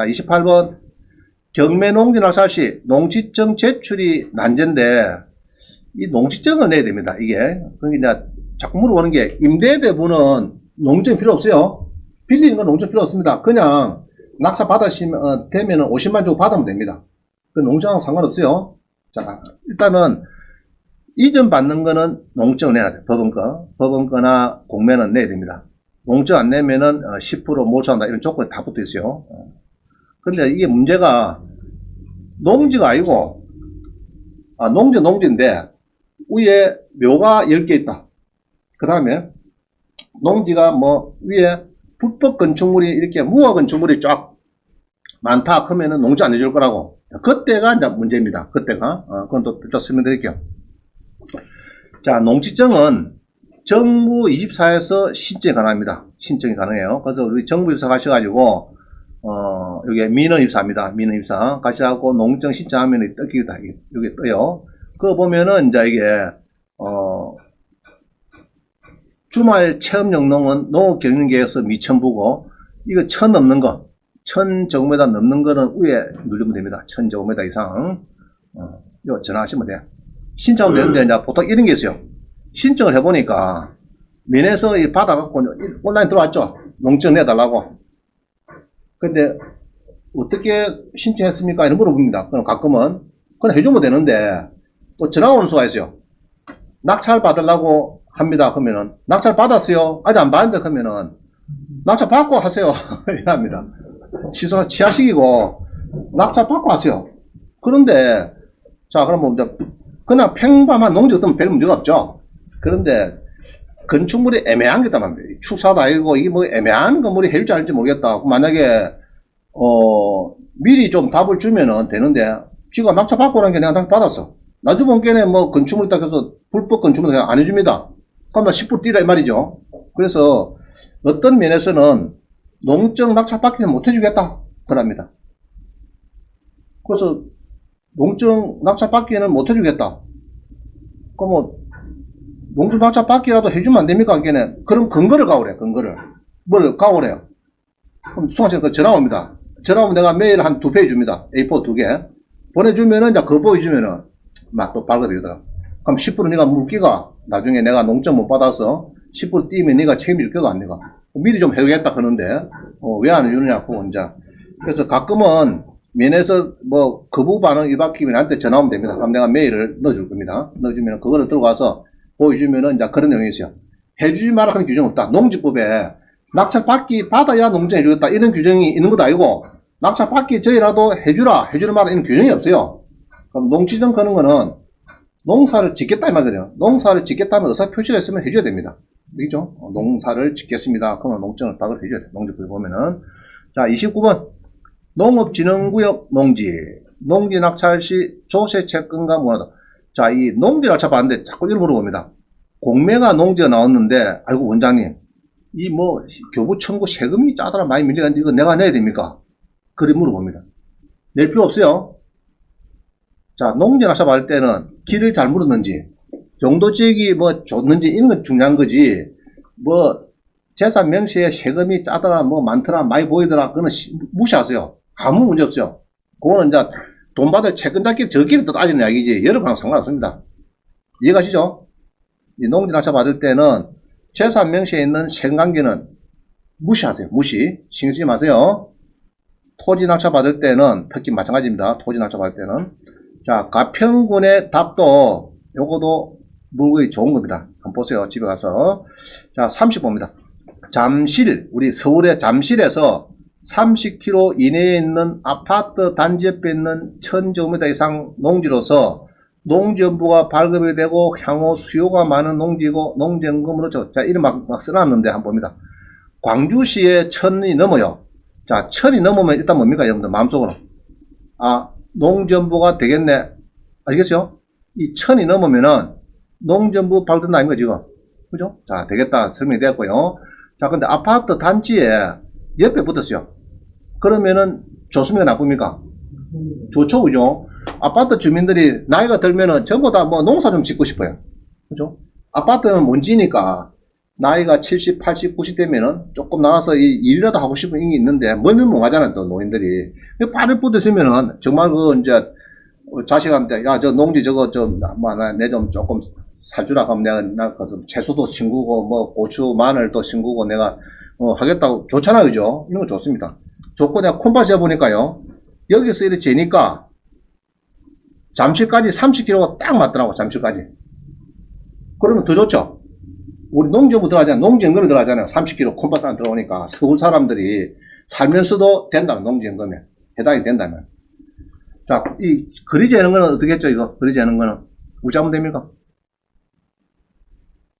자, 28번. 경매 농지 낙찰 시 농지증 제출이 난제인데, 이 농지증을 내야 됩니다, 이게. 그러니까 자꾸 물어보는 게, 임대대부는 농지증 필요 없어요. 빌리는 건 농지증 필요 없습니다. 그냥 낙찰 받으시면, 어, 되면은 50만 주고 받으면 됩니다. 그 농지증하고 상관없어요. 자, 일단은, 이전 받는 거는 농증을 내야 돼. 법원 거. 법원 거나 공매는 내야 됩니다. 농증 안 내면은 어, 10% 몰수한다. 이런 조건이 다 붙어 있어요. 어. 근데 이게 문제가 농지가 아니고, 아, 농지 농지인데, 위에 묘가 10개 있다. 그 다음에 농지가 뭐 위에 불법 건축물이 이렇게 무화 건축물이 쫙 많다. 그러면은 농지 안 해줄 거라고. 그때가 이제 문제입니다. 그때가. 어, 그건 또 이따 설명 드릴게요. 자, 농지증은 정부 24에서 신청이 가능합니다. 신청이 가능해요. 그래서 우리 정부 입사 가셔가지고, 어, 여기 민원 입사입니다. 민원 입사. 가셔가지고 농증 신청하면 뜨기 다, 여기 떠요. 그거 보면은 이제 이게, 어, 주말 체험 영농은 농업 경영계에서 미천부고, 이거 천 넘는 거, 천 제곱미터 넘는 거는 위에 누르면 됩니다. 천 제곱미터 이상. 어, 이거 전화하시면 돼요. 신청은 되는데, 이제 보통 이런 게 있어요. 신청을 해보니까, 면에서 이 받아갖고 온라인 들어왔죠? 농증 내달라고. 근데, 어떻게 신청했습니까? 이런 물어봅니다. 그럼 가끔은, 그냥 해주면 되는데, 또 전화 오는 수가 있어요. 낙찰 받으려고 합니다. 그러면은, 낙찰 받았어요? 아직 안 받는데, 그러면은, 낙찰 받고 하세요. 이랍니다. 취소, 취하식이고, 낙찰 받고 하세요. 그런데, 자, 뭐, 이제 그냥 평범한 농지 같으면 별 문제가 없죠. 그런데, 건축물이 애매한 게 있단 말이에요. 축사도 아니고, 이게 뭐 애매한 건물이 해줄지 않을지 모르겠다. 그럼 만약에, 어, 미리 좀 답을 주면은 되는데, 지가 낙찰 받고 나는 게 내가 낙찰 받았어. 나중에 본 게는 뭐 건축물 딱 해서 불법 건축물 그냥 안 해줍니다. 나10% 뛰라 이 말이죠. 그래서 어떤 면에서는 농적 낙찰 받기는 못 해주겠다. 그럽니다. 그래서 농적 낙찰 받기는 못 해주겠다. 그럼 뭐 농적 낙찰 받기라도 해주면 안 됩니까? 걔는 그럼 근거를 가오래. 근거를 뭘 가오래요? 그럼 수강생 그 전화 옵니다. 전화 오면 내가 메일 한 두 페이지 줍니다. A4 두 개. 보내주면은 이제 그거 보여주면은 막 또 발급이더라. 그럼 10% 네가 물기가 나중에 내가 농점 못 받아서 10% 뛰면 네가 책임질 거가 안 내가. 미리 좀 해주겠다 그러는데 어, 왜 안 해주냐고 이제 그래서 가끔은 면에서 뭐 거부 반응 일박히면 나한테 전화 오면 됩니다. 그럼 내가 메일을 넣어줄 겁니다. 넣어주면 그거를 들고 가서 보여주면은 이제 그런 내용이 있어요. 해주지 마라 하는 규정 없다. 농지법에 낙찰 받기 받아야 농장 해주겠다 이런 규정이 있는 것도 아니고 낙찰 받기 전이라도 해주라 해주는 말은 이런 규정이 없어요. 그럼 농지정 거는 거는 농사를 짓겠다 이 말이에요. 농사를 짓겠다는 의사 표시가 있으면 해줘야 됩니다. 그죠? 어, 농사를 짓겠습니다. 그러면 농정을 박을 해줘야 돼요. 농지법에 보면은. 자, 29번. 농업진흥구역 농지. 농지 낙찰 시 조세 채권과 무하다. 자, 이 농지 낙찰 받는데 자꾸 이런 물어봅니다. 공매가 농지가 나왔는데, 아이고, 원장님. 이 뭐, 교부 청구 세금이 짜더라 많이 밀려갔는데 이거 내가 내야 됩니까? 그리 물어봅니다. 낼 필요 없어요. 자, 농지 낙찰 받을 때는 길을 잘 물었는지, 용도 지역이 뭐 좋는지 이런 건 중요한 거지. 뭐 재산 명시에 세금이 짜더라, 뭐 많더라, 많이 보이더라, 그거는 시- 무시하세요. 아무 문제 없어요. 그거는 이제 돈 받을 채권자끼리 저끼리 또 따지는 이야기지. 여러분하고 상관없습니다. 이해가시죠? 이 농지 낙찰 받을 때는 재산 명시에 있는 세금 관계는 무시하세요. 무시. 신경 쓰지 마세요. 토지 낙찰 받을 때는 특히 마찬가지입니다. 토지 낙찰 받을 때는 자 가평군의 답도 요거도 물건이 좋은 겁니다. 한번 보세요. 집에 가서 자 30호입니다. 잠실 우리 서울의 잠실에서 30km 이내에 있는 아파트 단지 옆에 있는 1000제곱미터 이상 농지로서 농지연부가 발급이 되고 향후 수요가 많은 농지고 농지연금으로 저- 자 이름 막, 막 써놨는데 한번 봅니다. 광주시에 천이 넘어요. 자 천이 넘으면 일단 뭡니까 여러분들 마음속으로 아 농지연부가 되겠네 알겠어요? 이 천이 넘으면은 농전부 발전 아닌가 지금 그죠? 자 되겠다 설명이 되었고요 자 근데 아파트 단지에 옆에 붙었어요 그러면은 좋습니까 나쁩니까? 좋죠 그죠? 아파트 주민들이 나이가 들면은 전부 다 뭐 농사 좀 짓고 싶어요. 그죠? 아파트는 먼지니까 나이가 70, 80, 90 되면은 조금 나가서 이 일이라도 하고 싶은 게 있는데 멀면 못하잖아요 또 노인들이. 발을 뻗으시면은 정말 그 이제 어, 자식한테 야 저 농지 저거 좀내좀 조금 사주라 하면 내가 나그 채소도 신구고 뭐 고추 마늘도 신구고 내가 어, 하겠다고 좋잖아 그죠? 이런 거 좋습니다. 좋고 내가 콤바 재보니까요. 여기서 이렇게 재니까 잠실까지 30km가 딱 맞더라고 잠실까지 그러면 더 좋죠 우리 농정부 들어가잖아요. 농지연금이 들어가잖아요. 30km 콤바산 들어오니까 서울 사람들이 살면서도 된다면 농지연금에 해당이 된다면 자, 이 재는 거는 어떻게 했죠? 이거 재는 거는 하면 됩니까?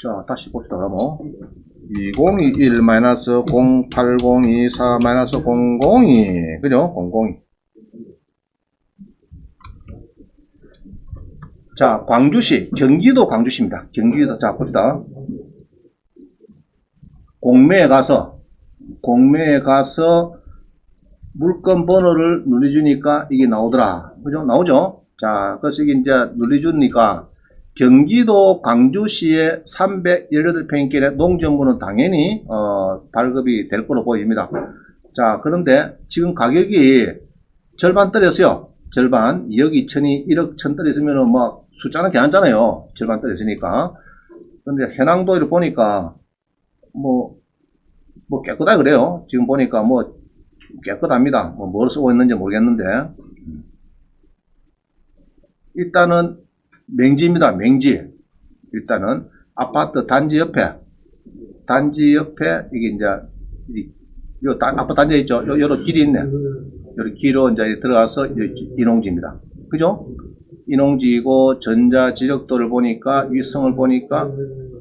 자, 다시 봅시다. 그러면 2021 마이너스 0802 마이너스 002 그죠? 002 자, 광주시, 경기도 광주시입니다. 경기도, 자, 봅시다. 공매에 가서 공매에 가서 물건 번호를 눌러주니까 이게 나오더라. 그죠? 나오죠? 자, 그래서 이게 이제 눌러주니까 경기도 광주시의 318평길의 농정부는 당연히 어, 발급이 될 거로 보입니다. 자, 그런데 지금 가격이 절반 떨어졌어요. 절반 2억 2천이 1억 천 떨어졌으면 뭐 숫자는 괜찮잖아요. 절반 떨어졌으니까. 근데 해낭도를 보니까 뭐, 뭐 깨끗하다 그래요. 지금 보니까 뭐 깨끗합니다. 뭐 뭘 쓰고 있는지 모르겠는데. 일단은 맹지입니다. 맹지. 일단은 아파트 단지 옆에, 단지 옆에 이게 이제 이, 요 단- 아파트 단지 있죠. 요, 요로 길이 있네. 요로 길로 이제 들어가서 이- 인홍지입니다. 그죠? 인홍지고 전자 지적도를 보니까 위성을 보니까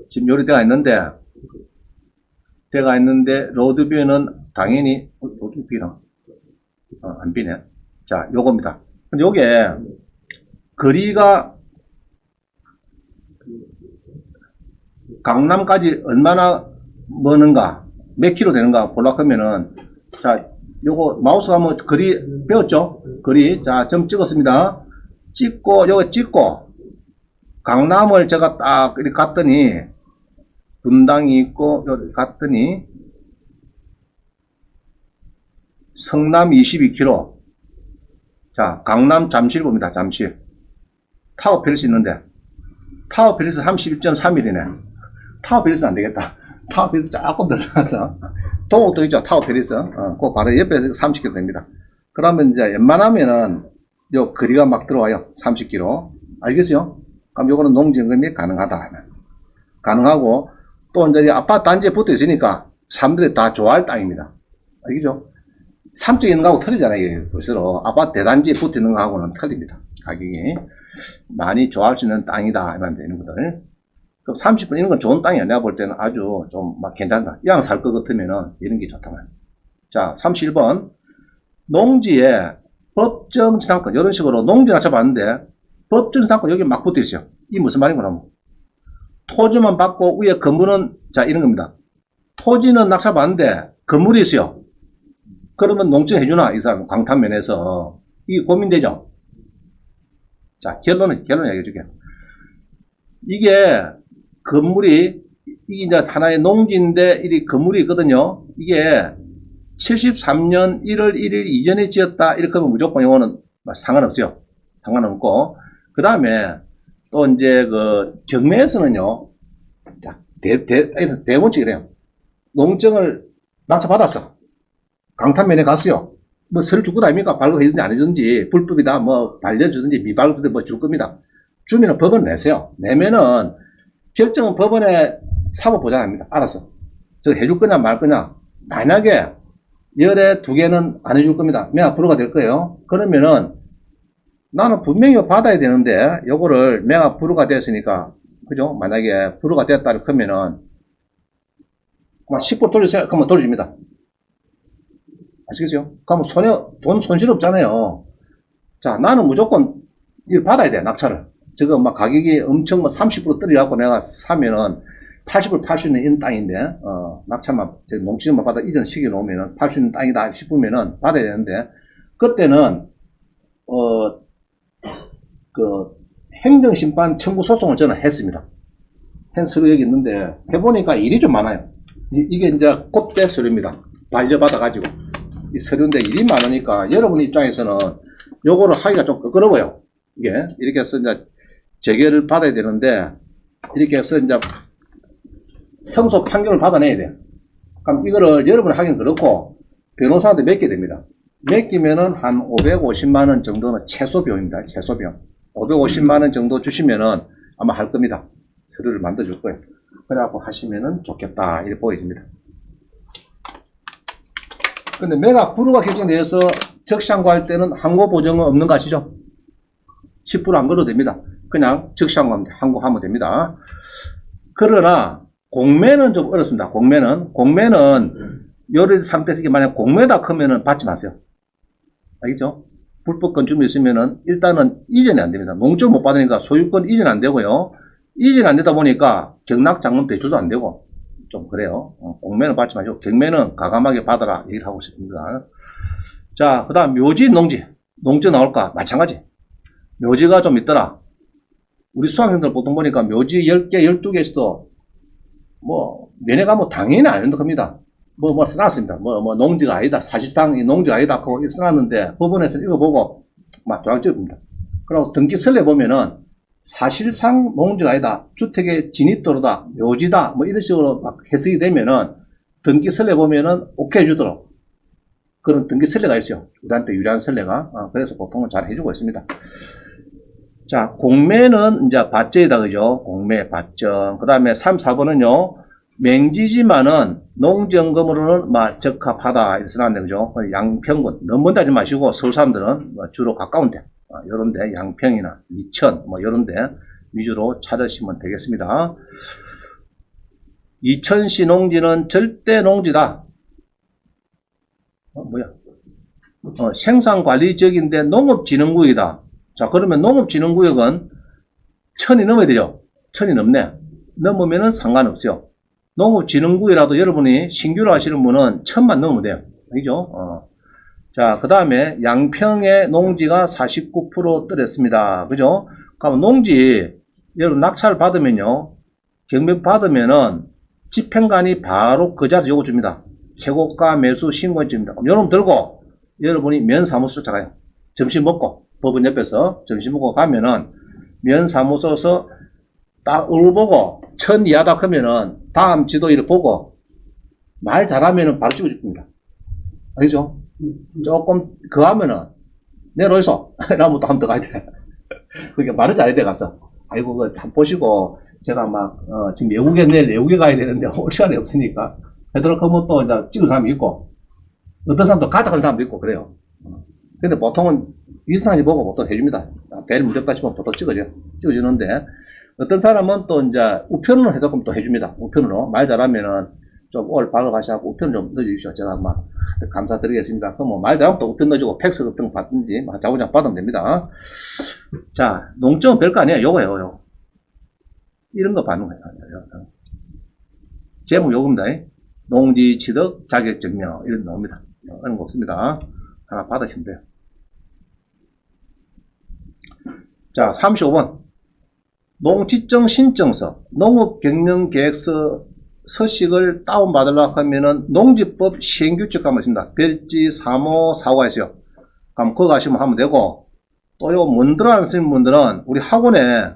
지금 요리 대가 있는데 대가 있는데 로드뷰는 당연히 어, 로드뷰나 어, 안 비네. 자, 요겁니다. 근데 요게 거리가 강남까지 얼마나 머는가, 몇 킬로 되는가 보려고 하면은 자, 요거 마우스 가면 거리 배웠죠? 거리. 자, 점 찍었습니다. 찍고 요거 찍고 강남을 제가 딱 이렇게 갔더니 분당이 있고 여기 갔더니 성남 22km 자 강남 잠실 봅니다 잠실. 타워 팰리스 있는데. 타워 팰리스 31.3일이네. 타워 팰리스 안되겠다. 타워 팰리스 조금 들어가서. 동욱도 있죠 타워 팰리스 어, 그 바로 옆에 30km 됩니다. 그러면 이제 웬만하면은 요 거리가 막 들어와요 30km 알겠어요? 그럼 요거는 농지연금이 가능하다 하면 가능하고 또 이제 이 아파트 단지에 붙어 있으니까 사람들이 다 좋아할 땅입니다. 알겠죠? 삼쪽에 있는 거하고 틀리잖아요. 서로 아파트 대단지에 붙어 있는 거하고는 틀립니다. 가격이 많이 좋아할 수 있는 땅이다 이런 되는 것들. 그럼 30분 이런 건 좋은 땅이야. 내가 볼 때는 아주 좀 막 괜찮다. 이왕 살 것 같으면은 이런 게 좋다만. 자, 31번 농지에 법정 지상권 이런 식으로 농지나 잡았는데 법정 지상권 여기 막 붙어 있어요. 이 무슨 말인 거냐면 토지만 받고 위에 건물은 자 이런 겁니다. 토지는 낙찰 받는데 건물이 있어요. 그러면 농증 해주나 이 사람 광탄면에서 이게 고민되죠. 자 결론은 결론 얘기해 줄게. 이게 건물이 이게 이제 하나의 농지인데 이 건물이 있거든요. 이게 73년 1월 1일 이전에 지었다 이렇게 하면 무조건 이거는 상관없어요. 상관없고 그 다음에 또 이제 그 경매에서는요, 자, 대, 대, 대본칙이래요. 농정을 낙찰받았어. 강탄면에 갔어요. 뭐 서류 줄것 아닙니까? 발급해주든지 안 해주든지, 불법이다, 뭐, 발려주든지, 미발급이든 뭐줄 겁니다. 주면은 법원 내세요. 내면은, 결정은 법원에 사법 보장합니다. 알아서. 저 해줄 거냐 말 거냐. 만약에, 열에 두 개는 안 해줄 겁니다. 매화 불허가 될 거예요. 그러면은, 나는 분명히 받아야 되는데 요거를 내가 불허가 됐으니까 그죠? 만약에 불허가 됐다 그러면은 막10% 돌리세요. 그러면 돌려줍니다. 아시겠어요? 그러면 손해 돈 손실 없잖아요. 자 나는 무조건 이걸 받아야 돼 낙찰을. 저거 막 가격이 엄청 뭐 30% 떨어져갖고 내가 사면은 80을 팔 수 있는 이런 땅인데 어, 낙찰만 제 농지만 받아 이전 시기에 놓으면은 팔 수 있는 땅이다 싶으면은 받아야 되는데 그때는 어 그 행정심판 청구 소송을 저는 했습니다. 한 서류 여기 있는데 해보니까 일이 좀 많아요. 이, 게 이제 꽃대 서류입니다. 반려받아가지고 이 서류인데 일이 많으니까 여러분 입장에서는 요거를 하기가 좀 끄끄러워요. 이게 이렇게 해서 이제 재결을 받아야 되는데 이렇게 해서 이제 성소 판결을 받아내야 돼요. 그럼 이거를 여러분 하기는 그렇고 변호사한테 맡게 됩니다. 맡기면은 한 550만 원 정도는 최소 비용입니다. 최소 비용. 550만 원 정도 주시면은 아마 할 겁니다. 서류를 만들어 줄 거예요. 그래갖고 하시면은 좋겠다. 이렇게 보여집니다. 근데 매각 불허가 결정되어서 적시항고할 때는 항고 보정은 없는 거 아시죠? 10%안 걸어도 됩니다. 그냥 적시항고하면 항고하면 됩니다. 그러나 공매는 좀 어렵습니다. 공매는 공매는 요리 상태에서 이게 만약 공매다 크면은 받지 마세요. 알겠죠? 불법 건축물 있으면은 일단은 이전이 안 됩니다. 농적 못 받으니까 소유권 이전 안 되고요. 이전 안 되다 보니까 경락 장문 대출도 안 되고 좀 그래요. 어, 공매는 받지 마시고 경매는 가감하게 받아라 얘기를 하고 싶습니다. 자, 그 다음 묘지, 농지. 농지 나올까? 마찬가지. 묘지가 좀 있더라. 우리 수학생들 보통 보니까 묘지 10개, 12개 있어도 뭐 면회가 뭐 당연히 안 된다 겁니다. 뭐, 뭐 써놨습니다. 뭐, 뭐 농지가 아니다. 사실상 이 농지가 아니다. 이렇게 써놨는데 법원에서 이거 보고 막 조항적입니다. 그리고 등기 설례 보면은 사실상 농지가 아니다. 주택의 진입도로다. 묘지다. 뭐 이런 식으로 막 해석이 되면은 등기 설례 보면은 오케이 해주도록 그런 등기 설례가 있어요. 우리한테 유리한 설례가. 어, 그래서 보통은 잘 해주고 있습니다. 자, 공매는 이제 밭제이다, 그죠? 공매, 밭정. 그 다음에 3, 4번은요, 맹지지만은 농지연금으로는 막 적합하다. 이렇게 써놨는데, 그죠? 양평군. 너무 먼데 하지 마시고, 서울 사람들은 뭐 주로 가까운데, 어, 요런데, 양평이나 이천, 뭐, 요런데 위주로 찾으시면 되겠습니다. 이천시 농지는 절대 농지다. 어, 뭐야? 어, 생산관리지역인데 농업진흥구역이다. 자, 그러면 농업진흥구역은 천이 넘어야 되죠? 천이 넘네. 넘으면은 상관없어요. 농업진흥구역이라도 여러분이 신규로 하시는 분은 천만 넘으면 돼요. 그죠? 어. 자, 그 다음에 양평의 농지가 49% 떨어졌습니다. 그죠? 그럼 농지, 여러분 낙찰 받으면요. 경매 받으면은 집행관이 바로 그 자리에서 요구 줍니다. 최고가 매수 신고해줍니다. 그럼 여러분 들고 여러분이 면사무소 쫓아가요. 점심 먹고 법원 옆에서 점심 먹고 가면은 면사무소에서 딱 얼굴 보고 천 이하다 하면은 다음 지도일을 보고 말 잘하면은 바로 찍어줍니다. 알죠? 조금 그 하면은 내려오소. 라면 또한번더 가야 돼. 그러니까 말을 잘해야 돼 가서. 아이고 다 보시고 제가 막 어, 지금 외국에 내일 외국에 가야 되는데 올 시간이 없으니까 되도록 하면 또 이제 찍을 사람이 있고 어떤 사람도 가져간 사람도 있고 그래요. 어. 근데 보통은 위상이 보고 보통 해줍니다. 문제 없다 싶으면 보통 찍어줘. 찍어주는데 어떤 사람은 또 이제 우편으로 해도 그럼 또 해줍니다. 우편으로 말 잘하면은 좀올 박아가시고 우편 좀 넣어주십시오. 제가 막 감사드리겠습니다. 그럼 뭐 말 잘하면 또 우편 넣어주고 팩스 같은 거 받든지 막 자구장 받으면 됩니다. 자 농점은 별거 아니에요. 요거예요. 요거. 이런 거 받는 거예요. 제목 요겁니다. 농지 취득 자격 증명 이런 거 나옵니다. 이런 거 없습니다. 하나 받으시면 돼요. 자, 35번. 농지정 신청서, 농업경영계획서 서식을 다운받으려고 하면은 농지법 시행규칙 가면 있습니다. 별지 3호, 4호 하세요. 그럼 그거 가시면 하면 되고, 또 요 문들어 안 쓰는 분들은 우리 학원에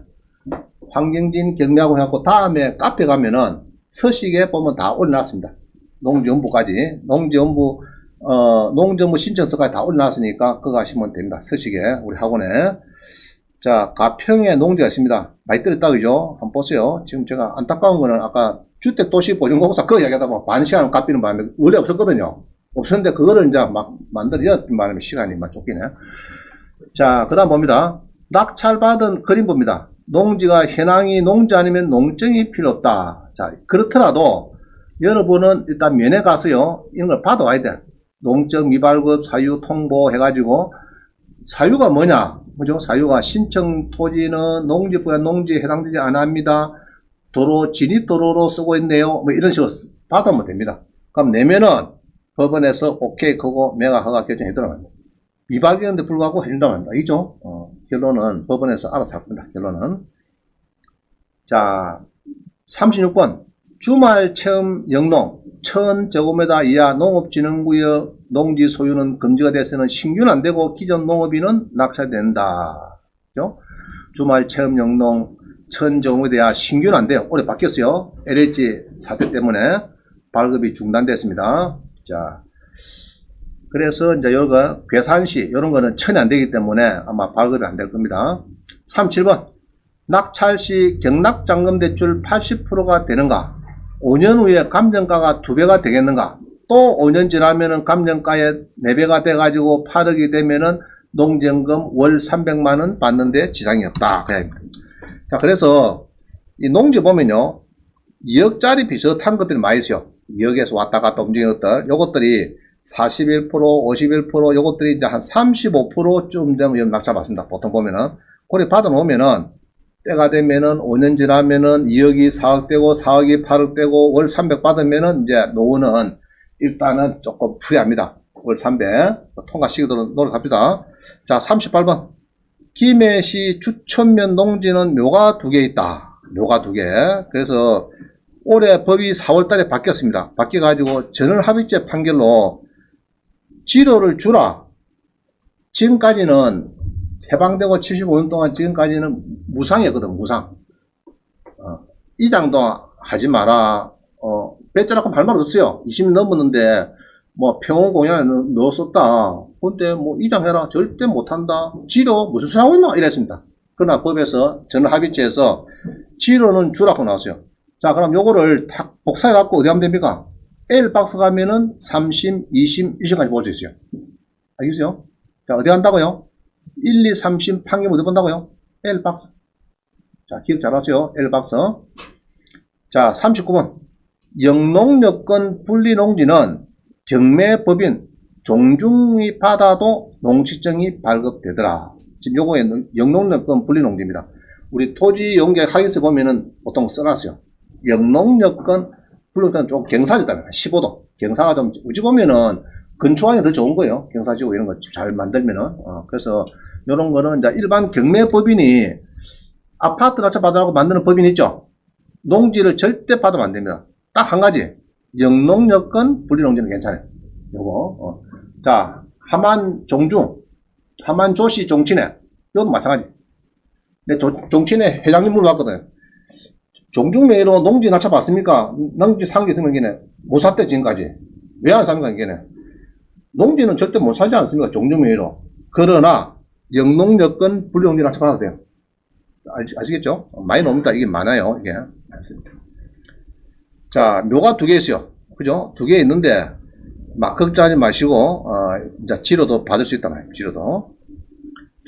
환경진 경리하고 해갖고 다음에 카페 가면은 서식에 보면 다 올려놨습니다. 농지연부까지. 농지연부, 어, 농정부 신청서까지 다 올려놨으니까 그거 하시면 됩니다. 서식에, 우리 학원에. 자, 가평에 농지가 있습니다. 많이 떨었다, 그죠? 한번 보세요. 지금 제가 안타까운 거는 아까 주택도시보증공사 그거 이야기하다 보면 반 시간 값비는 바람에 원래 없었거든요. 없었는데 그거를 이제 막 만들었던 바람에 시간이 막 쫓기네. 자, 그 다음 봅니다. 낙찰받은 그림 봅니다. 농지가 현황이 농지 아니면 농정이 필요 없다. 자, 그렇더라도 여러분은 일단 면회 가서요. 이런 걸 받아와야 돼. 농적 미발급 사유 통보 해가지고 사유가 뭐냐? 그죠? 사유가 신청 토지는 농지부야 농지에 해당되지 않합니다. 도로 진입 도로로 쓰고 있네요. 뭐 이런 식으로 받으면 됩니다. 그럼 내면은 법원에서 오케이 그거 매각 허가 결정해 들어갑니다. 미박이었는데 불구하고 해준다고 합니다. 이죠? 어, 결론은 법원에서 알아서 할 겁니다. 결론은. 자, 36번 주말 체험 영농 1000제곱미터 이하 농업진흥구역 농지 소유는 금지가 돼서는 신규는 안 되고 기존 농업인은 낙찰된다. 그죠? 주말 체험 영농 1000제곱미터 이하 신규는 안 돼요. 올해 바뀌었어요. LH 사태 때문에 발급이 중단됐습니다. 자, 그래서 이제 요거 괴산시 이런 거는 천이 안 되기 때문에 아마 발급이 안 될 겁니다. 37번 낙찰 시 경락장금 대출 80%가 되는가? 5년 후에 감정가가 2배가 되겠는가? 또 5년 지나면은 감정가의 4배가 돼가지고 8억이 되면은 농지연금 월 300만원 받는데 지장이 없다. 자, 그래서 이 농지 보면요. 2억짜리 비슷한 것들이 많이 있어요. 2억에서 왔다 갔다 움직이는 것들. 요것들이 41%, 51%, 요것들이 이제 한 35%쯤 되면 낙찰 받습니다. 보통 보면은. 그래 받아놓으면은 때가 되면은 5년 지나면은 2억이 4억 되고 4억이 8억 되고 월 300 받으면은 이제 노후는 일단은 조금 프리합니다. 월 300 통과시키도록 노력합니다. 자 38번 김해시 주천면 농지는 묘가 두 개 있다. 묘가 두 개. 그래서 올해 법이 4월 달에 바뀌었습니다. 바뀌어가지고 전월합의체 판결로 지로를 주라. 지금까지는 해방되고 75년 동안 지금까지는 무상이었거든, 무상. 어, 이장도 하지 마라. 어, 배째라고 할말 없어요. 20년 넘었는데, 뭐, 평원 공연에 넣었었다. 근데 뭐, 이장해라. 절대 못한다. 지로 무슨 소리 하고 있나? 이랬습니다. 그러나 법에서, 전 합의체에서 지로는 주라고 나왔어요. 자, 그럼 요거를 탁 복사해갖고 어디 하면 됩니까? L 박스 가면은 3심, 2심, 1심까지 볼 수 있어요. 알겠어요? 자, 어디 간다고요? 1, 2, 3심 판결 어디 본다고요? L 박스. 자, 기억 잘 하세요. L 박스. 자, 39번. 영농여건 분리농지는 경매법인 종중이 받아도 농지증이 발급되더라. 지금 요거에 영농여건 분리농지입니다. 우리 토지 용계 하기서 보면은 보통 써놨어요. 영농여건 분리농지는 좀 경사지다. 15도. 경사가 좀, 우지 보면은 건축하기 더 좋은 거예요. 경사지고 이런 거 잘 만들면은. 어, 그래서 이런 거는 이제 일반 경매법인이 아파트 낙찰 받으라고 만드는 법인 있죠. 농지를 절대 받으면 안 됩니다. 딱 한 가지. 영농여건 분리농지는 괜찮아요. 요거. 어. 자, 하만 종중, 하만 조시 종친회. 이것도 마찬가지. 조- 종친회 회장님 물어봤거든. 종중매로 농지 낙찰 받습니까? 농지 산게 있으면 걔네 못 샀대, 지금까지. 왜 안 삽니까, 걔네? 농지는 절대 못 사지 않습니까? 종중매로. 그러나, 영농여건 낙찰 받아도 돼요. 아시, 아시 겠죠? 많이 나옵니다. 이게 많아요. 이게. 알겠습니다. 자, 묘가 두 개 있어요. 그죠? 두 개 있는데, 막 걱정하지 마시고, 어, 이제 지로도 받을 수 있단 말이에요. 지로도.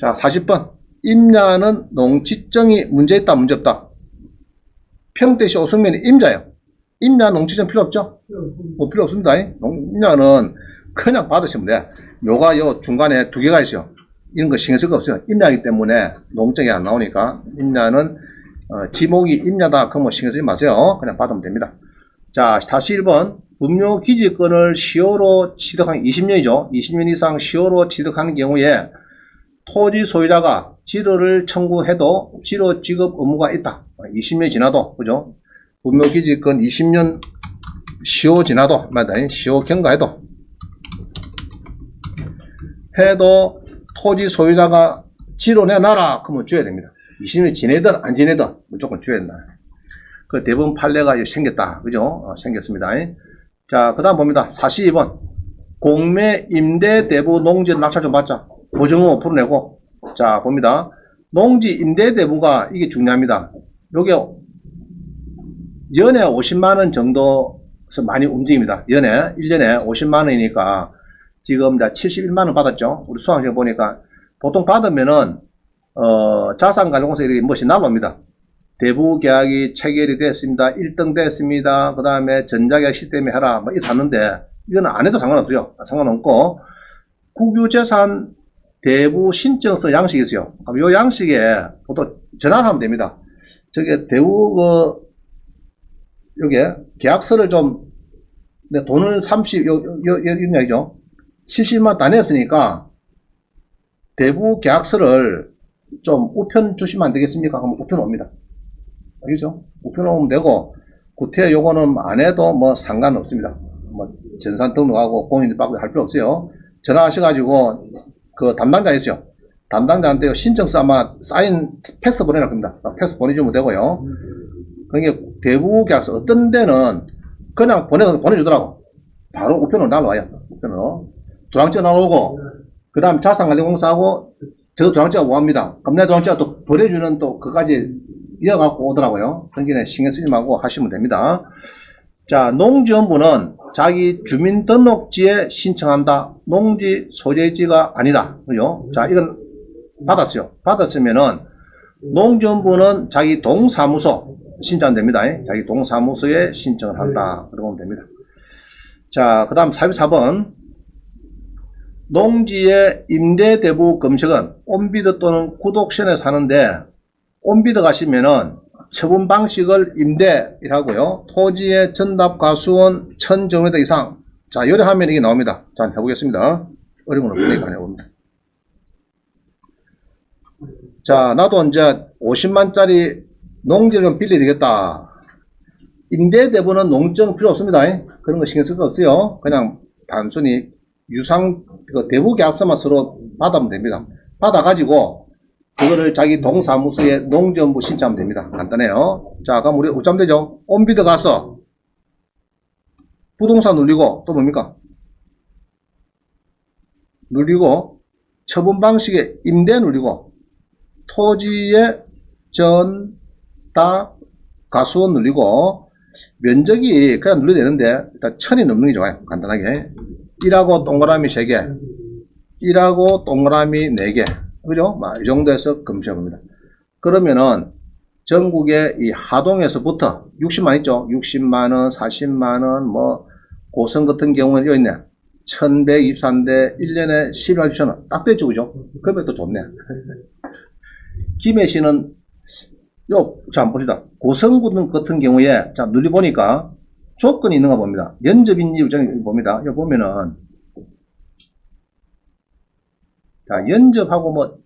자, 40번. 임야는 농지증이 문제 있다, 문제 없다. 평택시 오승면이 임자예요. 임야 농지증 필요 없죠? 뭐 필요 없습니다. 농- 임야는 그냥 받으시면 돼. 묘가 요 중간에 두 개가 있어요. 이런 거 신경 쓸 거 없어요. 임야이기 때문에 농증이 안 나오니까 임야는 어, 지목이 임야다 그러면 신경 쓰지 마세요. 그냥 받으면 됩니다. 자, 다시 1번. 분묘 기지권을 시효로 취득한 20년이죠. 20년 이상 시효로 취득하는 경우에 토지 소유자가 지로를 청구해도 지로 지급 의무가 있다. 20년 지나도 그죠? 분묘 기지권 20년 시효 지나도 맞다. 시효 경과해도 해도 토지 소유자가 지로 내놔라 그러면 줘야 됩니다. 20년 지내든 안 지내든 무조건 줘야 된다. 그 대부분 판례가 생겼다. 그죠? 어, 생겼습니다. 자, 그 다음 봅니다. 42번. 공매 임대 대부 농지 낙찰 좀 받자. 보증은 5% 내고. 자, 봅니다. 농지 임대 대부가 이게 중요합니다. 요게 연에 50만원 정도에서 많이 움직입니다. 연에, 1년에 50만원이니까 지금 이제 71만원 받았죠. 우리 수강생 보니까 보통 받으면은, 어, 자산관리공사 이렇게 멋이 날라옵니다. 대부 계약이 체결이 됐습니다. 1등 됐습니다. 그 다음에 전자계약 시스템에 해라. 뭐, 이렇게 샀는데, 이거는 안 해도 상관없어요. 상관없고, 국유재산 대부 신청서 양식이 있어요. 그럼 이 양식에 보통 전화를 하면 됩니다. 저게 대우 그, 요게 계약서를 좀, 내 돈을 30, 요, 요, 요, 이런 얘기 죠. 70만 다 냈으니까, 대부 계약서를 좀 우편 주시면 안 되겠습니까? 그럼 우편 옵니다. 알겠죠? 우편 오면 되고, 구태 요거는 안 해도 뭐 상관없습니다. 뭐 전산 등록하고 공인을 받고 할 필요 없어요. 전화하셔가지고 그 담당자 있어요. 담당자한테 신청서 아마 사인 팩스 보내라 겁니다. 팩스 보내주면 되고요. 그게 대부 계약서 어떤 데는 그냥 보내 보내주더라고. 바로 우편으로 날라와요. 우편으로 도장증 나오고 그 다음 자산관리공사하고 저 도장증가 뭐합니다. 그럼 내 도장증가 또 보내주는 또 그까지 이어갖고 오더라고요. 그러니까 신경 쓰지 말고 하시면 됩니다. 자, 농지원부는 자기 주민등록지에 신청한다. 농지 소재지가 아니다. 그죠? 자, 이건 받았어요. 받았으면은 농지원부는 자기 동사무소 신청됩니다. 자기 동사무소에 신청을 한다. 그러면 됩니다. 자, 그 다음 44번. 농지의 임대대부 검색은 온비드 또는 구독션에 사는데 온비드 가시면은 처분 방식을 임대이라고요. 토지의 전답 가수원 1000제곱미터 이상. 자, 요래하면 이게 나옵니다. 자, 해보겠습니다. 어려운 건 없으니까 해봅니다. 자, 나도 이제 50만짜리 농지를 좀 빌려야 되겠다. 임대 대부는 농증 필요 없습니다. 그런 거 신경 쓸 거 없어요. 그냥 단순히 유상, 그 대부 계약서만 서로 받으면 됩니다. 받아가지고, 그거를 자기 동사무소에 농지원부 신청하면 됩니다. 간단해요. 자, 그럼 우리 어쩌면 되죠? 온비드 가서, 부동산 눌리고, 또 뭡니까? 눌리고, 처분 방식에 임대 눌리고, 토지의 전, 다, 가수원 눌리고, 면적이 그냥 눌러야 되는데, 일단 천이 넘는 게 좋아요. 간단하게. 1하고 동그라미 3개, 1하고 동그라미 4개. 그죠? 막 이 정도에서 검색합니다. 그러면은, 전국에 이 하동에서부터 60만 있죠? 60만원, 40만원, 뭐, 고성 같은 경우는 여기 있네. 1124인데 1년에 11만 6천원. 딱 됐죠, 그죠? 또 좋네. 김해시는 요, 자, 봅시다. 고성군 같은 경우에, 자, 눌리 보니까 조건이 있는가 봅니다. 연접인지 우정이 봅니다. 여기 보면은, 자, 연접하고 뭐,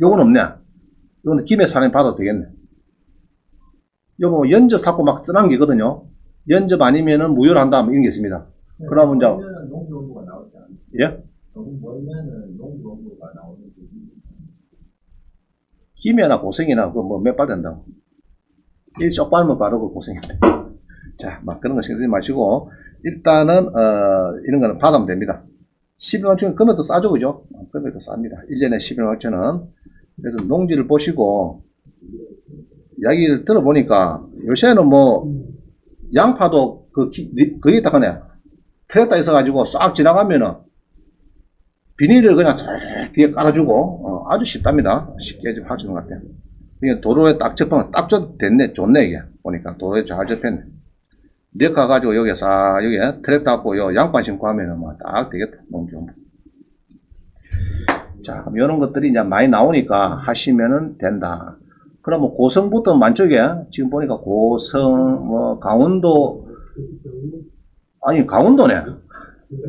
요건 없네. 요거는 김해 사람이 받아도 되겠네. 요거 뭐 연접 사고 막 쓰는 게거든요. 연접 아니면은 무효를 한다, 뭐 이런 게 있습니다. 그러면 이제- 멀면은 농지원부가 나오지 않아요? 예? 너무 멀면은 농지원부가 나오는 거지. 김해나 고성이나 그뭐 몇발 된다고. 일쪽 발만 바르고 고성인데. 자, 막 그런 거 신경 쓰지 마시고, 일단은, 어, 이런 거는 받으면 됩니다. 11만 천 금액도 싸죠, 그죠? 어, 금액도 쌉니다. 1년에 11만 천 원. 그래서 농지를 보시고, 이야기를 들어보니까, 요새는 뭐, 양파도 그, 그게 딱 하네. 트랙터 있어가지고 싹 지나가면은, 비닐을 그냥 쫙 뒤에 깔아주고, 어, 아주 쉽답니다. 쉽게 좀 하시는 것 같아요. 이게 도로에 딱 접하면 딱 접, 됐네. 좋네, 이게. 보니까 도로에 잘 접했네. 력 가가지고 여기에 싹, 여기에 트랙터 갖고 요 양반 신고 하면은 뭐딱 되겠다. 좋은. 자, 그럼 이런 것들이 이제 많이 나오니까 하시면은 된다. 그러면 고성부터 만쪽에, 지금 보니까 고성, 뭐, 강원도, 아니, 강원도네.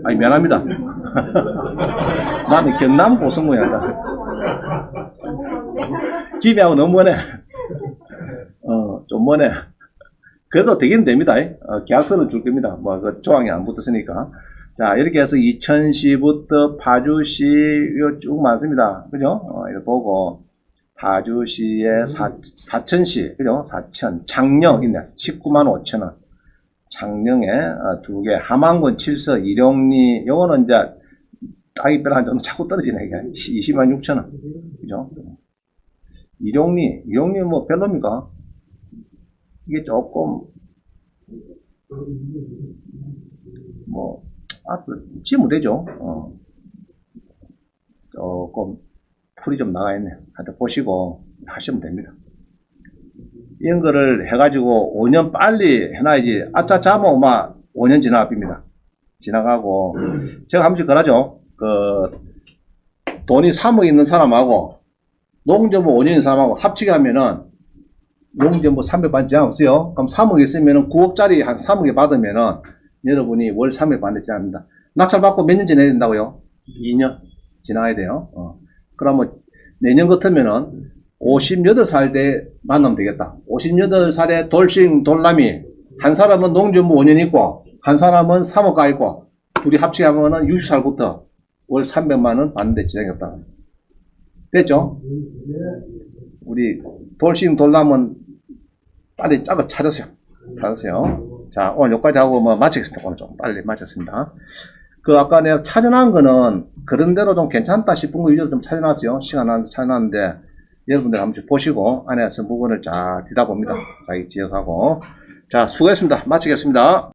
아니, 미안합니다. 나는 경남 고성구였다. 김해하고 너무 머네. 어, 좀 머네. 그래도 되긴 됩니다. 어, 계약서는 줄 겁니다. 뭐, 그 조항이 안 붙었으니까. 자, 이렇게 해서 이천시부터 파주시, 이거 쭉 많습니다. 그죠? 어, 이거 보고, 파주시에 사, 사천시, 그죠? 사천, 창녕 있네. 19만 5천원. 창녕에 어, 두 개, 함안군 칠서, 일용리, 요거는 이제 땅이 안 좋은데 자꾸 떨어지네, 이게. 20만 6천 원. 그죠? 일용리, 일용리 뭐 별로입니까? 이게 조금, 뭐, 아, 지면 되죠. 어. 조금, 풀이 좀 나가 있네. 하여튼 보시고 하시면 됩니다. 이런 거를 해가지고 5년 빨리 해놔야지. 아짜짜 뭐, 막 5년 지나갑니다. 지나가고, 제가 한 번씩 그러죠. 그, 돈이 3억 있는 사람하고, 농정부 5년 있는 사람하고 합치게 하면은, 농정부 300 받지 않았어요. 그럼 3억 있으면은 9억짜리 한 3억에 받으면은, 여러분이 월 3억 받지 않습니다. 낙찰 받고 몇 년 지나야 된다고요? 2년 지나야 돼요. 어. 그러면 내년 같으면은 58살 때 만나면 되겠다. 58살에 돌싱 돌남이 한 사람은 농전부 5년 있고 한 사람은 3억 가 있고 둘이 합치하면은 60살부터 월 300만 원 받는 데 지장이 없다. 됐죠? 우리 돌싱 돌남은 빨리 짝을 찾으세요. 찾으세요. 자, 오늘 여기까지 하고 뭐 마치겠습니다. 오늘 좀 빨리 마쳤습니다. 그 아까 내가 찾아놓은 거는 그런 대로 좀 괜찮다 싶은 거 위주로 좀 찾아놨어요. 시간 안 찾아놨는데 여러분들 한 번씩 보시고 안에서 부분을 쫙 뒤다 봅니다. 자기 지역하고. 자, 수고했습니다. 마치겠습니다.